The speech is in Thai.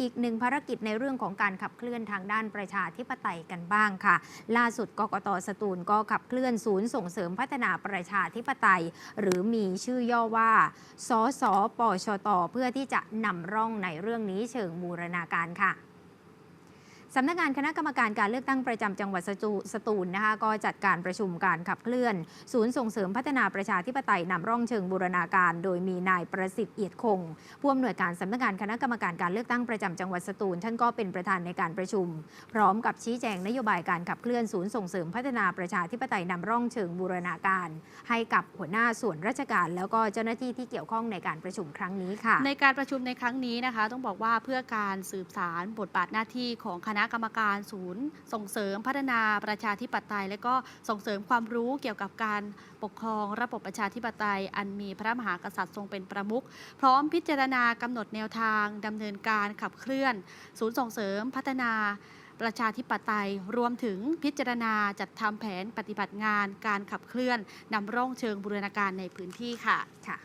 อีกหนึ่งภารกิจในเรื่องของการขับเคลื่อนทางด้านประชาธิปไตยกันบ้างค่ะ ล่าสุดกกตสตูลก็ขับเคลื่อนศูนย์ส่งเสริมพัฒนาประชาธิปไตย หรือมีชื่อย่อว่า สสปชต เพื่อที่จะนำร่องในเรื่องนี้เชิงบูรณาการค่ะ สำนักงานคณะกรรมการการเลือกตั้งประจำจังหวัดสตูสตูลนะคะก็จัดการประชุมการขับเคลื่อน ศูนย์ส่งเสริมพัฒนาประชาธิปไตยนำร่องเชิงบูรณาการ โดยมีนายประสิทธิ์เอียดคง ผู้อำนวยการสำนักงานคณะกรรมการการเลือกตั้งประจำจังหวัดสตูลท่านก็เป็นประธานในการประชุม พร้อมกับชี้แจงนโยบายการขับเคลื่อนศูนย์ส่งเสริมพัฒนาประชาธิปไตยนำร่องเชิงบูรณาการ ให้กับหัวหน้าส่วนราชการ แล้วก็เจ้าหน้าที่ที่เกี่ยวข้องในการประชุมครั้งนี้ค่ะ ในการประชุมในครั้งนี้นะคะ ต้องบอกว่าเพื่อการสืบสารบทบาทหน้าที่ของคณะกรรมการศูนย์ ส่งเสริมพัฒนาประชาธิปไตย และก็ส่งเสริมความรู้เกี่ยวกับการปกครองระบบประชาธิปไตย อันมีพระมหากษัตริย์ทรงเป็นประมุขพร้อมพิจารณากำหนดแนวทางดำเนินการขับเคลื่อน ศูนย์ส่งเสริมพัฒนาประชาธิปไตยรวมถึงพิจารณาจัดทำแผนปฏิบัติงานการขับเคลื่อนนำร่องเชิงบูรณาการในพื้นที่ค่ะค่ะ